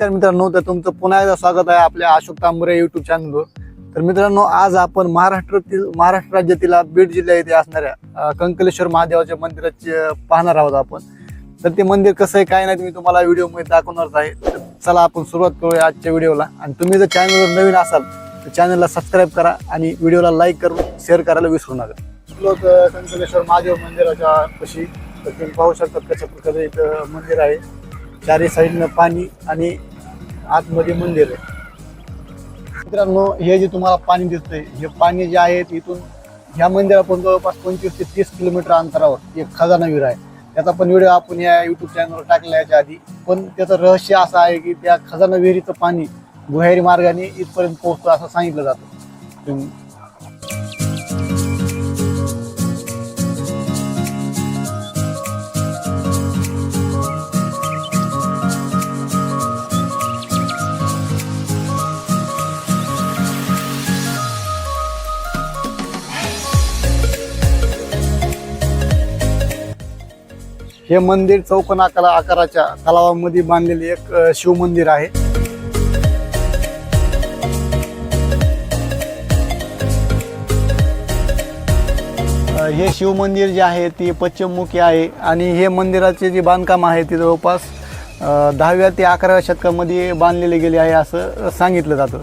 नमस्कार मित्रांनो तर तुमचं पुन्हा एकदा स्वागत आहे आपल्या अशोक तांबरे युट्यूब चॅनलवर तर मित्रांनो आज आपण महाराष्ट्रातील महाराष्ट्र राज्यातील बीड जिल्ह्या येथे असणाऱ्या कंकलेश्वर महादेवाच्या मंदिराचे पाहणार आहोत आपण. तर ते मंदिर कसं आहे काय नाही मी तुम्हाला व्हिडिओमध्ये दाखवणारच आहे. तर चला आपण सुरुवात करूया आजच्या व्हिडिओला. आणि तुम्ही जर चॅनलवर नवीन असाल तर चॅनलला सबस्क्राईब करा आणि व्हिडिओला लाईक करून शेअर करायला विसरू नका. लोक कंकलेश्वर महादेव मंदिराच्या पशी. तर तुम्ही पाहू शकतात कशा प्रकारे इथं मंदिर आहे. चारी साईडनं पाणी आणि आतमध्ये मंदिर आहे. मित्रांनो हे जे तुम्हाला पाणी दिसतंय हे पाणी जे आहे इथून ह्या मंदिरापासून जवळपास पंचवीस ते तीस किलोमीटर अंतरावर एक खजाना विहीर आहे. त्याचा पण व्हिडिओ आपण या युट्यूब चॅनलवर टाकला याच्या आधी. पण त्याचं रहस्य असं आहे की त्या खजाना विहिरीचं पाणी गुहेरी मार्गाने इथपर्यंत पोहोचतं असं सांगितलं जातं. हे मंदिर चौकोन आकारा आकाराच्या तलावामध्ये बांधलेले एक शिवमंदिर आहे. हे शिवमंदिर जे आहे ते पश्चिममुखी आहे आणि हे मंदिराचे जे बांधकाम आहे ते जवळपास दहाव्या ते अकराव्या शतकामध्ये बांधलेले गेले आहे असं सांगितलं जातं.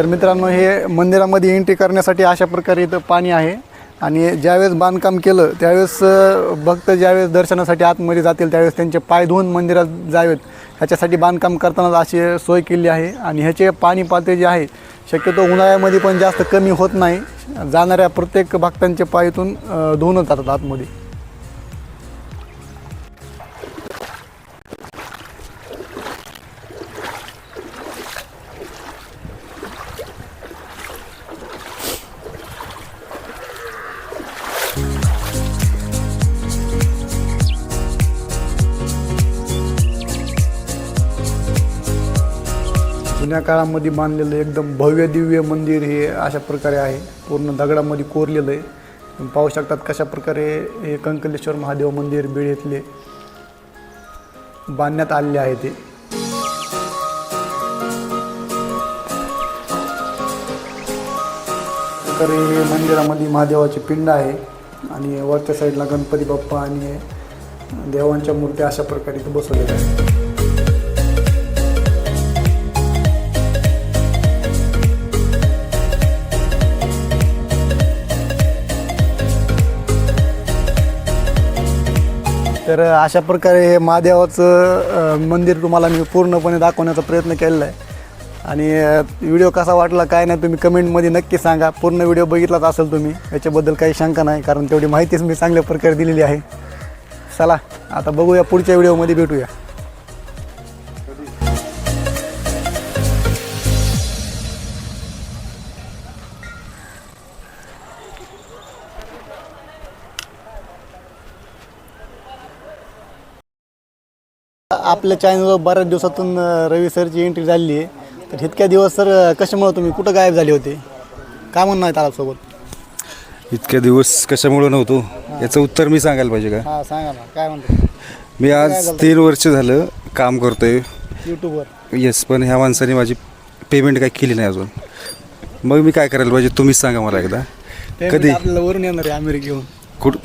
तर मित्रांनो हे मंदिरामध्ये एंट्री करण्यासाठी अशा प्रकारे इथं पाणी आहे. आणि ज्यावेळेस बांधकाम केलं त्यावेळेस भक्त ज्यावेळेस दर्शनासाठी आतमध्ये जातील त्यावेळेस त्यांचे पाय धुवून मंदिरात जावेत. ह्याच्यासाठी बांधकाम करताना अशी सोय केली आहे. आणि ह्याचे पाणी पातळी जे आहे शक्यतो उन्हाळ्यामध्ये पण जास्त कमी होत नाही. जाणाऱ्या प्रत्येक भक्तांचे पाय इथून धुवूनच जातात आतमध्ये. जुन्या काळामध्ये बांधलेलं एकदम भव्य दिव्य मंदिर हे अशा प्रकारे आहे. पूर्ण दगडामध्ये कोरलेलं आहे. तुम्ही पाहू शकतात कशा प्रकारे हे कंकलेश्वर महादेव मंदिर बिळेतले बांधण्यात आलेले आहे ते. तर हे मंदिरामध्ये महादेवाची पिंड आहे. आणि वरच्या साईडला गणपती बाप्पा आणि देवांच्या मूर्त्या अशा प्रकारे बसवलेल्या आहेत. तर अशा प्रकारे हे महादेवाचं अ, मंदिर तुम्हाला मी पूर्णपणे दाखवण्याचा प्रयत्न केलेला आहे. आणि अ, व्हिडिओ कसा वाटला काय नाही तुम्ही कमेंटमध्ये नक्की सांगा. पूर्ण व्हिडिओ बघितलाच असेल तुम्ही याच्याबद्दल काही शंका नाही कारण तेवढी माहितीच मी चांगल्या प्रकारे दिलेली आहे. चला आता बघूया पुढच्या व्हिडिओमध्ये भेटूया. आपल्या चॅनलवर बऱ्याच दिवसातून रवी सरची एंट्री झाली आहे. तर इतक्या दिवस सर कशामुळे तुम्ही कुठं गायब झाले होते? काय म्हणणं आहे सोबत इतक्या दिवस कशामुळे नव्हतो? याचं उत्तर मी सांगायला पाहिजे का? हां सांगा ना काय म्हणतो मी आज तीन वर्ष झालं काम करतोय. यूट्यूबवर येस पण ह्या माणसाने माझी पेमेंट काही केली नाही अजून. मग मी काय करायला पाहिजे तुम्हीच सांगा मला एकदा. कधी? आपल्याला वरून येणार आहे अमेरिकेहून कुठ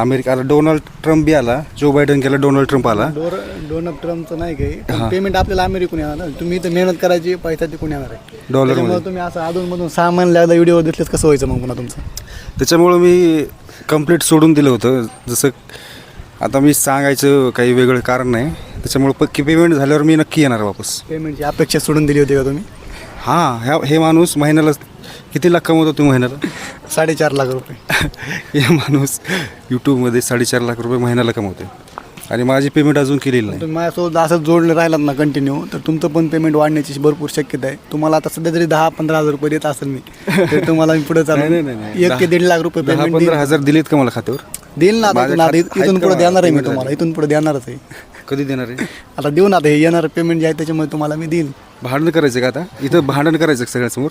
अमेरिकाला डोनाल्ड ट्रम्प बी आला जो बायडन गेला डोनाल्ड ट्रम्प आला. डोर डोनाल्ड ट्रम्पचं नाही काही. पेमेंट आपल्याला अमेरिकून येणार ना. तुम्ही इथं मेहनत करायची पैसा तिकून येणार आहे. त्याच्यामुळे तुम्ही असं अधूनमधून महिन्याला एकदा व्हिडिओ दिसलेच कसं व्हायचं मग पुन्हा तुमचं? त्याच्यामुळं मी कंप्लीट सोडून दिलं होतं. जसं आता मी सांगायचं काही वेगळं कारण नाही. त्याच्यामुळं पक्की पेमेंट झाल्यावर मी नक्की येणार वापस. पेमेंटची अपेक्षा सोडून दिली होती का तुम्ही? हां ह्या हे माणूस महिन्याला किती लाख कमवतो तुम्ही महिन्याला? साडेचार लाख रुपये. हे माणूस यूट्यूबमध्ये साडेचार लाख रुपये महिन्याला कमवते आणि माझी पेमेंट अजून केलेली नाही. तुम्ही माझ्यासोबत असं जोडले राहिलात ना कंटिन्यू तर तुमचं पण पेमेंट वाढण्याची भरपूर शक्यता आहे. तुम्हाला आता सध्या जरी दहा पंधरा हजार रुपये देत असेल मी. तर तुम्हाला मी पुढे नाही, नाही, चालू नाही. एक ते दीड लाख रुपये दहा पेमेंट पंधरा हजार दिलेत का मला खात्यावर? देईल ना आता माझ्या तुम्हाला. खात्यात इथून का पुढे देणार आहे मी payment तुम्हाला? इथून पुढे देणारच आहे. कधी देणार आहे? आता देऊ ना आता हे येणारं पेमेंट जे आहे त्याच्यामध्ये तुम्हाला मी देईन भांडण करायचं का आता? इथं भांडण करायचं का सगळ्यासमोर?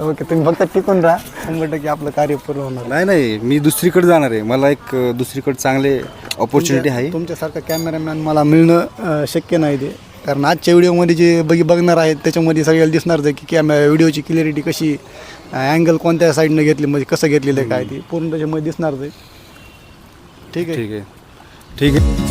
ओके तुम्ही फक्त टिकून राहा. शंभर टक्के आपलं कार्य पूर्ण होणार. नाही नाही मी दुसरीकडे जाणार आहे. मला एक अं, दुसरीकडे चांगले ऑपॉर्च्युनिटी आहे. तुमच्यासारखा कॅमेरामॅन मला मिळणं अं, शक्य नाही ते. कारण आजच्या व्हिडिओमध्ये जे बघी बघणार आहेत त्याच्यामध्ये सगळ्याला दिसणारच आहे की कॅमे व्हिडिओची क्लिअरिटी कशी अँगल कोणत्या साईडनं घेतली म्हणजे कसं घेतलेलं आहे काय ते पूर्ण त्याच्यामध्ये दिसणारच आहे ठीक आहे? ठीक आहे. ठीक आहे.